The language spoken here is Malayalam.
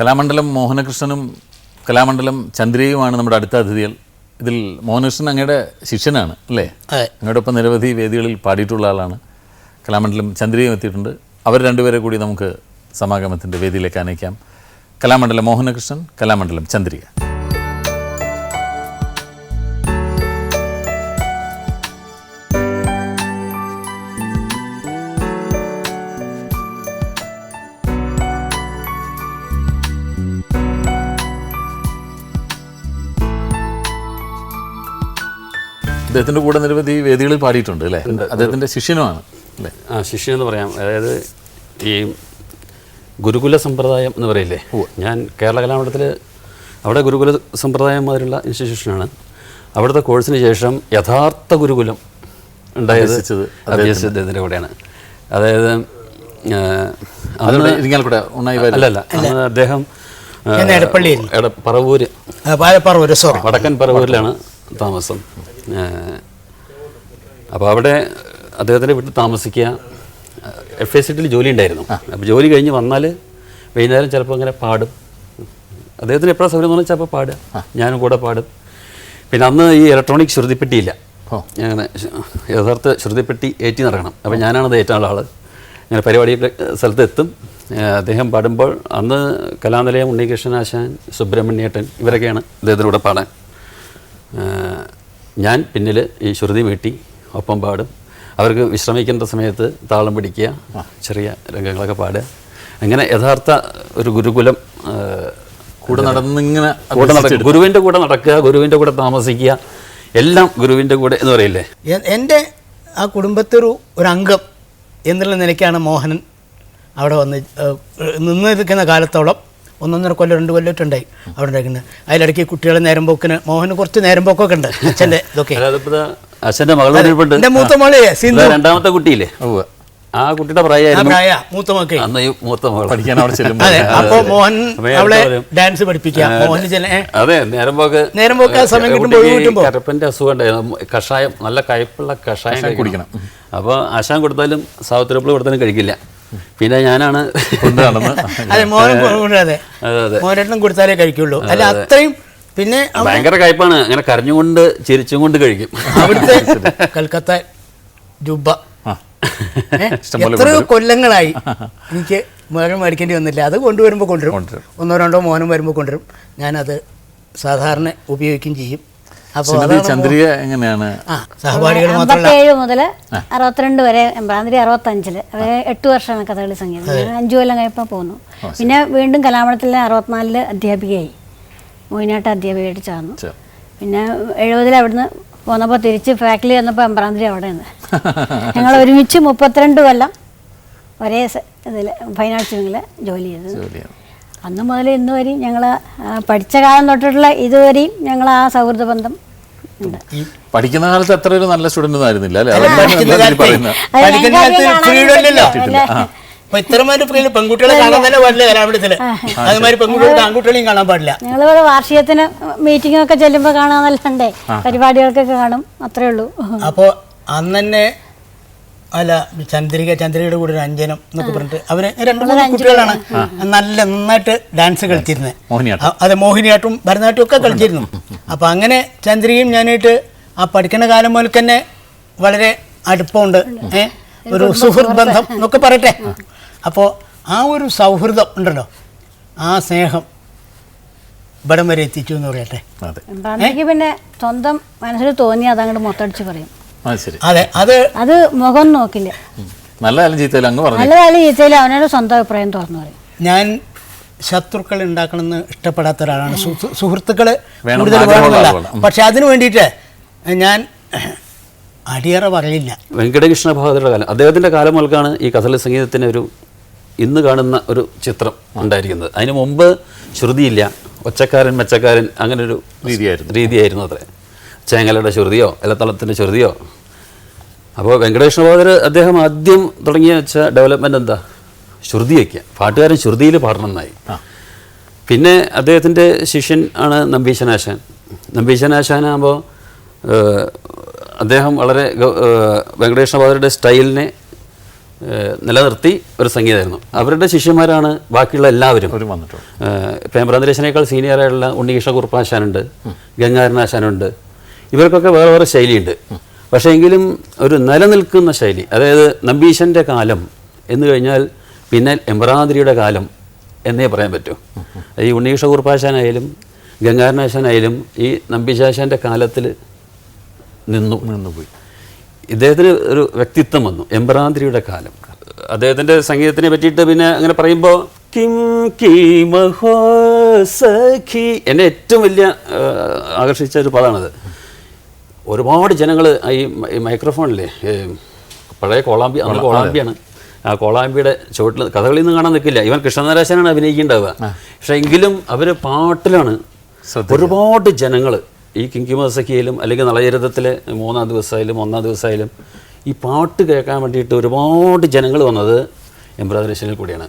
കലാമണ്ഡലം മോഹനകൃഷ്ണനും കലാമണ്ഡലം ചന്ദ്രയുമാണ് നമ്മുടെ അടുത്ത അതിഥികൾ. ഇതിൽ മോഹനകൃഷ്ണൻ അങ്ങയുടെ ശിഷ്യനാണ് അല്ലേ? അങ്ങോടൊപ്പം നിരവധി വേദികളിൽ പാടിയിട്ടുള്ള ആളാണ്. കലാമണ്ഡലം ചന്ദ്രയും എത്തിയിട്ടുണ്ട്. അവർ രണ്ടുപേരെ കൂടി നമുക്ക് സമാഗമത്തിന്റെ വേദിയിലേക്ക് അനയിക്കാം. കലാമണ്ഡലം മോഹനകൃഷ്ണൻ കലാമണ്ഡലം ചന്ദ്രിക. അദ്ദേഹത്തിന്റെ കൂടെ നിരവധി വേദികളിൽ പാടിയിട്ടുണ്ട് അല്ലേ? അദ്ദേഹത്തിന്റെ ശിഷ്യനുമാണ് അല്ലേ? ആ ശിഷ്യൻ എന്ന് പറയാം. അതായത് ഈ ഗുരുകുല സമ്പ്രദായം എന്ന് പറയില്ലേ? ഞാൻ കേരള കലാമണ്ഡലത്തിൽ അവിടെ ഗുരുകുല സമ്പ്രദായം മാതിരിയുള്ള ഇൻസ്റ്റിറ്റ്യൂഷനാണ് അവിടുത്തെ കോഴ്സിന് ശേഷം യഥാർത്ഥ ഗുരുകുലം ഉണ്ടായത് അഭ്യസിച്ചത് അദ്ദേഹത്തിന്റെ കൂടെയാണ്. അതായത്. അല്ലല്ല അന്ന് അദ്ദേഹം എടപ്പള്ളിയിൽ. പറവൂര്. സോറി വടക്കൻ പറവൂരിലാണ് താമസം. അപ്പോൾ അവിടെ അദ്ദേഹത്തിന്റെ വീട്ടിൽ താമസിക്കുക എഫ് എസ് സിറ്റിൽ ജോലി ഉണ്ടായിരുന്നു അപ്പോൾ ജോലി കഴിഞ്ഞ് വന്നാൽ വൈകുന്നേരം ചിലപ്പോൾ അങ്ങനെ പാടും. അദ്ദേഹത്തിന് എപ്പോഴാണ് സൗകര്യം എന്ന് ചിലപ്പോൾ പാടുക. ഞാനും കൂടെ പാടും. പിന്നെ അന്ന് ഈ ഇലക്ട്രോണിക് ശ്രുതിപ്പെട്ടിയില്ല. അങ്ങനെ യഥാർത്ഥ ശ്രുതിപ്പെട്ടി ഏറ്റി നടക്കണം അപ്പോൾ ഞാനാണത് ഏറ്റാനുള്ള ആൾ ഇങ്ങനെ പരിപാടിയൊക്കെ സ്ഥലത്ത് എത്തും. അദ്ദേഹം പാടുമ്പോൾ അന്ന് കലാനിലയം ഉണ്ണികൃഷ്ണൻ ആശാൻ സുബ്രഹ്മണ്യേട്ടൻ ഇവരൊക്കെയാണ് അദ്ദേഹത്തിനൂടെ പാടാൻ. ഞാൻ പിന്നിൽ ഈ ശ്രുതി വീട്ടി ഒപ്പം പാടും. അവർക്ക് വിശ്രമിക്കേണ്ട സമയത്ത് താളം പിടിക്കുക ചെറിയ രംഗങ്ങളൊക്കെ പാടുക. അങ്ങനെ യഥാർത്ഥ ഒരു ഗുരുകുലം കൂടെ നടന്നിങ്ങനെ കൂടെ നടക്കുക ഗുരുവിന്റെ കൂടെ നടക്കുക ഗുരുവിന്റെ കൂടെ താമസിക്കുക എല്ലാം ഗുരുവിന്റെ കൂടെ എന്ന് പറയില്ലേ? എന്റെ ആ കുടുംബത്തെ ഒരു അംഗം എന്നുള്ള നിലയ്ക്കാണ് മോഹനൻ അവിടെ വന്ന് നിന്നിരിക്കുന്ന കാലത്തോളം ഒന്നൊന്നര കൊല്ലം രണ്ട് കൊല്ലമായിട്ടുണ്ടായി അവിടെ ഉണ്ടാക്കുന്നത് അതിലിടയ്ക്ക് കുട്ടികളെ നേരം പോക്കിന് മോഹന് കുറച്ച് നേരം പോക്കൊക്കെ ഉണ്ട് അച്ഛന്റെ ഇതൊക്കെ. അച്ഛന്റെ എന്റെ മൂത്ത മോളെ സിന്ധു. രണ്ടാമത്തെ കുട്ടിയില്ലേ? ആ കുട്ടിയുടെ ആ പ്രായമായിരുന്നു മോഹൻ അവളെ ഡാൻസ് അതെ നേരം പോക്ക് നേരം പോക്ക് ആ സമയം കിട്ടുമ്പോൾ കരപ്പന്റെ അസുഖം ഉണ്ടായിരുന്നു. കഷായം നല്ല കയ്പുള്ള കഷായം കുടിക്കണം. അപ്പോൾ ആശാൻ കൊടുത്താലും സാവത്തിരപ്പിൾ കൊടുത്താലും കഴിക്കില്ല. പിന്നെ ഞാനാണ് അതെ കൊണ്ടുവരാതെ കൊടുത്താലേ കഴിക്കുള്ളൂ. അല്ല അത്രയും പിന്നെ ഭയങ്കര കയ്പാണ്. അങ്ങനെ കരഞ്ഞുകൊണ്ട് ചിരിച്ചും കൊണ്ട് കഴിക്കും. അവിടുത്തെ കൽക്കത്ത ജുബ. എത്രയോ കൊല്ലങ്ങളായി എനിക്ക് മോഹനം മേടിക്കേണ്ടി വന്നില്ല. അത് കൊണ്ടുവരുമ്പോൾ കൊണ്ടുവരും. ഒന്നോ രണ്ടോ മോഹനം വരുമ്പോൾ കൊണ്ടുവരും. ഞാനത് സാധാരണ ഉപയോഗിക്കുകയും ചെയ്യും. ചന്ദ്രിക എങ്ങനെയാണ്? ആ സഹപാഠികൾ അമ്പത്തേഴ് മുതൽ അറുപത്തിരണ്ട് വരെ എമ്പ്രാന്തിരി അറുപത്തഞ്ചിൽ. അതായത് എട്ട് വർഷമാണ് കഥകളി സംഗീതം. അഞ്ചു കൊല്ലം കഴിയപ്പോൾ പോന്നു. പിന്നെ വീണ്ടും കലാമണ്ഡലത്തിലെ അറുപത്തിനാലിൽ അധ്യാപികയായി. മോഹിനിയാട്ട അധ്യാപികയായിട്ട് ചേർന്നു. പിന്നെ എഴുപതിൽ അവിടുന്ന് പോന്നപ്പോൾ തിരിച്ച് ഫാക്കലി വന്നപ്പോൾ എമ്പ്രാന്തിരി അവിടെ നിന്ന് ഞങ്ങൾ ഒരുമിച്ച് മുപ്പത്തിരണ്ട് കൊല്ലം ഒരേ ഇതിൽ ഫൈൻ ആർട്സ് വിങ്ങിൽ ജോലി ചെയ്തത്. അന്ന് മുതൽ ഇന്ന് വരെയും ഞങ്ങൾ പഠിച്ച കാലം തൊട്ടിട്ടുള്ള ഇതുവരെയും ഞങ്ങൾ ആ സൗഹൃദ ബന്ധം ഉണ്ട്. പഠിക്കുന്ന കാലത്ത് അത്ര ഒരു നല്ല സ്റ്റുഡന്റ് ആയിരുന്നില്ല കാണാൻ. അപ്പൊ പെൺകുട്ടികളെ തന്നെ പാടില്ല കലാപടത്തിൽ. അതുമാതിരി പെൺകുട്ടികൾക്ക് ആൺകുട്ടികളെയും കാണാൻ പാടില്ല. ഞങ്ങളിവിടെ വാർഷികത്തിന് മീറ്റിംഗ് ഒക്കെ ചെല്ലുമ്പോൾ കാണാന്നല്ലാണ്ടേ പരിപാടികൾക്കൊക്കെ കാണും. അത്രേ ഉള്ളൂ. അപ്പോൾ അന്ന് തന്നെ അല്ല ചന്ദ്രിക ചന്ദ്രികയുടെ കൂടെ ഒരു അഞ്ജനം എന്നൊക്കെ പറഞ്ഞിട്ട് അവർ രണ്ട് മൂന്ന് കുട്ടികളാണ്. നല്ല നന്നായിട്ട് ഡാൻസ് കളിച്ചിരുന്നത് മോഹിനിയാട്ടം. അതെ മോഹിനിയാട്ടും ഭരതനാട്യവും ഒക്കെ കളിച്ചിരുന്നു. അപ്പൊ അങ്ങനെ ചന്ദ്രികയും ഞാനായിട്ട് ആ പഠിക്കുന്ന കാലം മുതൽ തന്നെ വളരെ അടുപ്പമുണ്ട്. ഒരു സുഹൃത്ത് ബന്ധം എന്നൊക്കെ പറയട്ടെ. അപ്പോൾ ആ ഒരു സൗഹൃദം ഉണ്ടല്ലോ. ആ സ്നേഹം ഇവിടം വരെ എത്തിച്ചു എന്ന് പറയട്ടെ. പിന്നെ സ്വന്തം മനസ്സിൽ തോന്നി അതങ്ങോട്ട് മൊത്തടിച്ച് പറയും. അതെ അത് അത് മുഖം നോക്കില്ല? നല്ല കാലം ചീത്തയില്ല അങ്ങ് പറഞ്ഞു. നല്ലതായാലും ചീത്തയിലും അവനോട് സ്വന്തം അഭിപ്രായം തുറന്നു പറയും. ഞാൻ ശത്രുക്കൾ ഉണ്ടാക്കണമെന്ന് ഇഷ്ടപ്പെടാത്ത ഒരാളാണ്. സുഹൃ- സുഹൃത്തുക്കൾ കൂടുതൽ വേണമെന്നില്ല. പക്ഷെ അതിനു വേണ്ടിയിട്ട് ഞാൻ അടിയറ പറയില്ല. വെങ്കടകൃഷ്ണ ഭാഗവതരുടെ കാലം. അദ്ദേഹത്തിന്റെ കാലം മുതൽക്കാണ് ഈ കഥല സംഗീതത്തിന് ഒരു ഇന്ന് കാണുന്ന ഒരു ചിത്രം ഉണ്ടായിരിക്കുന്നത്. അതിന് മുമ്പ് ശ്രുതിയില്ല. ഒച്ചക്കാരൻ മെച്ചക്കാരൻ അങ്ങനെ ഒരു രീതിയായിരുന്നു. രീതിയായിരുന്നു അത്രേ. ചേങ്ങലയുടെ ശ്രുതിയോ എലത്തളത്തിന്റെ ശ്രുതിയോ അപ്പോൾ വെങ്കടേഷ് ഭാഗവതർ അദ്ദേഹം ആദ്യം തുടങ്ങിയ വെച്ച ഡെവലപ്മെന്റ് എന്താ? ശ്രുതി വയ്ക്കുക പാട്ടുകാരൻ ശ്രുതിയിൽ പാടണം എന്നായി പിന്നെ അദ്ദേഹത്തിന്റെ ശിഷ്യൻ ആണ് നമ്പീശനാശാൻ നമ്പീശനാശാനാകുമ്പോൾ അദ്ദേഹം വളരെ വെങ്കടേഷ് ഭാഗവതരുടെ സ്റ്റൈലിനെ നിലനിർത്തി ഒരു സംഗീതമായിരുന്നു അവരുടെ ശിഷ്യന്മാരാണ് ബാക്കിയുള്ള എല്ലാവരും. പ്രേമരാന്തരേശനേക്കാൾ പ്രേമചന്ദ്രേശനേക്കാൾ സീനിയറായുള്ള ഉണ്ണികൃഷ്ണ കുറുപ്പാശാനുണ്ട് ഗംഗാരനാശാനുണ്ട് ഇവർക്കൊക്കെ വേറെ വേറെ ശൈലിയുണ്ട്. പക്ഷേ എങ്കിലും ഒരു നിലനിൽക്കുന്ന ശൈലി അതായത് നമ്പീശന്റെ കാലം എന്ന് കഴിഞ്ഞാൽ പിന്നെ എംബ്രാതിരിയുടെ കാലം എന്നേ പറയാൻ പറ്റൂ. ഈ ഉണ്ണീഷ കുർപ്പാശാനായാലും ഗംഗാരനാശാനായാലും ഈ നമ്പീശാശാന്റെ കാലത്തിൽ നിന്നു. നിന്നുപോയി. ഇദ്ദേഹത്തിന് ഒരു വ്യക്തിത്വം വന്നു എംബ്രാന്തിരിയുടെ കാലം. അദ്ദേഹത്തിന്റെ സംഗീതത്തിനെ പറ്റിയിട്ട് പിന്നെ അങ്ങനെ പറയുമ്പോൾ കിം കി മഹോ സഖി എന്നെ ഏറ്റവും വലിയ ആകർഷിച്ച ഒരു പദമാണത്. ഒരുപാട് ജനങ്ങൾ ഈ മൈക്രോഫോണില്ലേ പഴയ കോളാമ്പി അന്ന് കോളാമ്പിയാണ് ആ. കോളാമ്പിയുടെ ചുവട്ടിൽ കഥകളിൽ നിന്ന് കാണാൻ നിൽക്കില്ല. ഇവൻ കൃഷ്ണനാരാശനാണ് അഭിനയിക്കേണ്ടാവുക പക്ഷേ എങ്കിലും അവർ പാട്ടിലാണ് ഒരുപാട് ജനങ്ങൾ ഈ കിങ്കിമസഖിയിലും അല്ലെങ്കിൽ നളചരിതത്തിലെ മൂന്നാം ദിവസമായാലും ഒന്നാം ദിവസമായാലും ഈ പാട്ട് കേൾക്കാൻ വേണ്ടിയിട്ട് ഒരുപാട് ജനങ്ങൾ വന്നത് എംബ്രാദരേശനിൽ കൂടിയാണ്.